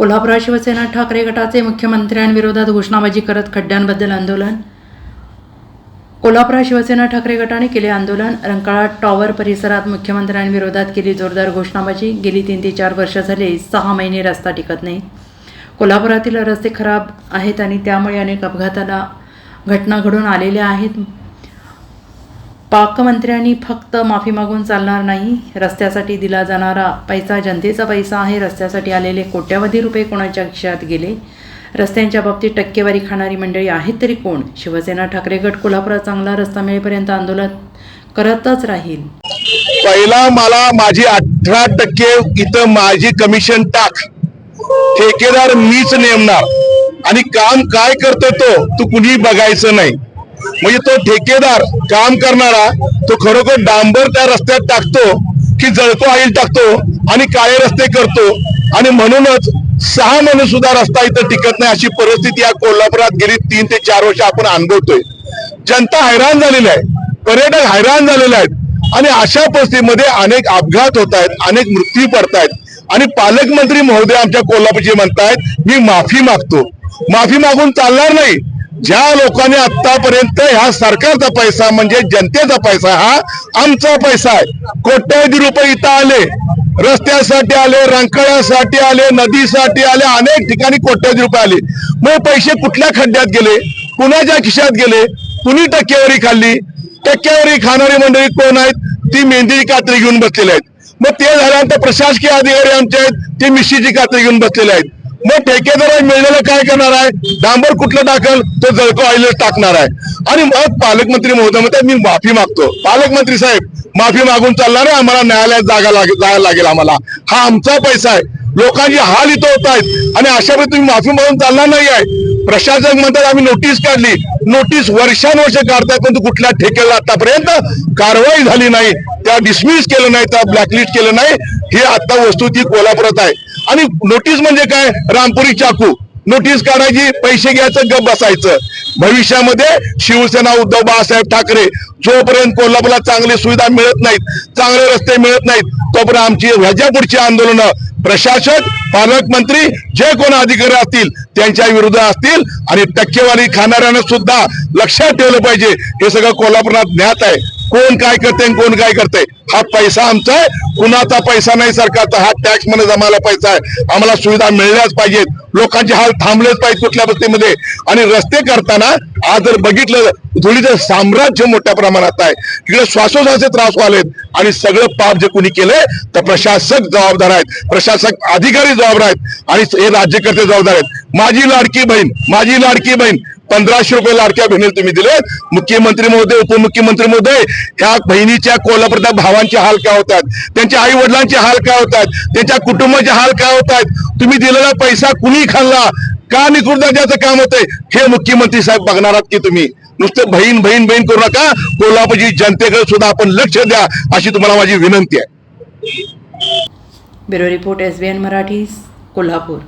कोल्हापुरात शिवसेना ठाकरे गटाचे मुख्यमंत्र्यांविरोधात घोषणाबाजी करत खड्ड्यांबद्दल आंदोलन. कोल्हापुरात शिवसेना ठाकरे गटाने केले आंदोलन. रंकाळा टॉवर परिसरात मुख्यमंत्र्यांविरोधात केली जोरदार घोषणाबाजी. गेली तीन ते चार वर्ष झाले सहा महिने रस्ता टिकत नाही. कोल्हापुरातील रस्ते खराब आहेत आणि त्यामुळे अनेक अपघाताला घटना घडून आलेल्या आहेत. पाकमंत्र्यांनी फक्त माफी मागून चालणार नाही. रस्त्यासाठी दिला जाणारा पैसा जनतेचा पैसा आहे. रस्त्यासाठी आलेले कोट्यावधी रुपये कोणाच्या खिशात गेले? रस्त्यांच्या बाबतीत टक्केवारी खाणारी मंडळी आहेत तरी कोण? शिवसेना ठाकरे गट कोल्हापुरात चांगला रस्ता मिळेपर्यंत आंदोलन करतच राहील. पहिला मला माझी अठरा टक्के इथं माझी कमिशन टाक. ठेकेदार मीच नेमणार. आणि काम काय करतो तो तू कुणी बघायचं नाही. म्हणजे तो ठेकेदार काम करणारा तो खरोखर डांबर त्या रस्त्यात टाकतो की जळतो आईल टाकतो आणि काळे रस्ते करतो. आणि म्हणूनच सहा महिने सुद्धा रस्ता इथं टिकत नाही अशी परिस्थिती या कोल्हापुरात गेली तीन ते चार वर्ष आपण अनुभवतोय. जनता हैराण झालेली आहे. पर्यटक हैराण झालेले आहेत. आणि अशा परिस्थितीमध्ये अनेक अपघात होत आहेत अनेक मृत्यू पडतायत आणि पालकमंत्री महोदय आमच्या कोल्हापूरचे म्हणतायत मी माफी मागतो. माफी मागून चालणार नाही. ज्या लोकांनी आतापर्यंत ह्या सरकारचा पैसा म्हणजे जनतेचा पैसा हा आमचा पैसा आहे. कोट्यावधी रुपये इथं आले. रस्त्यासाठी आले रंकाळ्यासाठी आले नदीसाठी आले अनेक ठिकाणी कोट्यावधी रुपये आले. मग पैसे कुठल्या खड्ड्यात गेले? कुणाच्या खिशात गेले? कुणी टक्केवारी खाल्ली? टक्केवारी खाणारी मंडळी कोण आहेत? ती मेहंदीची कात्री घेऊन बसलेली आहेत. मग ते झाल्यानंतर प्रशासकीय अधिकारी आमचे आहेत ते मिशीची कात्री घेऊन बसलेले आहेत. मग ठेकेदार मिळण्याला काय करणार आहे? डांबर कुठलं टाकल? तो जळको आईल टाकणार आहे. आणि मग पालकमंत्री महोदय म्हणतात मी माफी मागतो. पालकमंत्री साहेब माफी मागून चालला ना आम्हाला न्यायालयात जागा लागे जायला लागेल आम्हाला. हा आमचा पैसा आहे. लोकांची हाल इथं होत आहेत. आणि अशा वेळी तुम्ही माफी मागून चालणार नाही आहे. प्रशासक म्हणतात आम्ही नोटीस काढली. नोटीस वर्षानुवर्ष काढतात परंतु कुठल्या ठेकेला आतापर्यंत कारवाई झाली नाही. त्या डिसमिस केलं नाही त्या ब्लॅकलिस्ट केलं नाही. ही आता वस्तू ती कोल्हापुरात आहे. आणि नोटीस म्हणजे काय? रामपुरी चाकू. नोटीस काढायची पैसे घ्यायचं गप बसायचं. भविष्यामध्ये शिवसेना उद्धव बाळासाहेब ठाकरे जोपर्यंत कोल्हापूरला चांगली सुविधा मिळत नाहीत चांगले रस्ते मिळत नाहीत तोपर्यंत आमची ह्याच्या पुढची आंदोलनं प्रशासक पालकमंत्री जे कोण अधिकारी असतील त्यांच्या विरुद्ध असतील आणि टक्केवारी खाणाऱ्यांना सुद्धा लक्षात ठेवलं पाहिजे. हे सगळं कोल्हापुरात ज्ञात आहे. कोण काय करते आणि कोण काय करते हा पैसा आमचा आहे. कुणाचा पैसा नाही सरकारचा हा टॅक्समध्ये जमायला पैसा आहे. आम्हाला सुविधा मिळल्याच पाहिजेत. लोकांचे हाल थांबलेच पाहिजे कुठल्या बस्तीमध्ये आणि रस्ते करताना आज जर बघितलं धुळीचं साम्राज्य मोठ्या प्रमाणात आहे. इकडे श्वासोश्वासाचे त्रास व्हालेत आणि सगळं पाप जे कुणी केलंय तर प्रशासक जबाबदार आहेत. प्रशासक अधिकारी जबाबदार आहेत. आणि हे राज्यकर्ते जबाबदार आहेत. माझी लाडकी बहीण माझी लाडकी बहीण पंधराशे रुपये लाडक्या बहिणीला तुम्ही दिले. मुख्यमंत्री महोदय उपमुख्यमंत्री महोदय ह्या बहिणीच्या कोल्हापूरच्या भावांचे हाल काय होतात? त्यांच्या आई वडिलांचे हाल काय होतात? त्यांच्या कुटुंबाचे हाल काय होतात? तुम्ही दिलेला पैसा कुणी खाल्ला? का निकृत ज्याचं काम होतंय? हे मुख्यमंत्री साहेब बघणार आहात की तुम्ही. नुसतं बहीण बहीण बहीण करू नका. कोल्हापूरची जनतेकडे सुद्धा आपण लक्ष द्या अशी तुम्हाला माझी विनंती आहे. Bureau report S B N Marathi Kolhapur.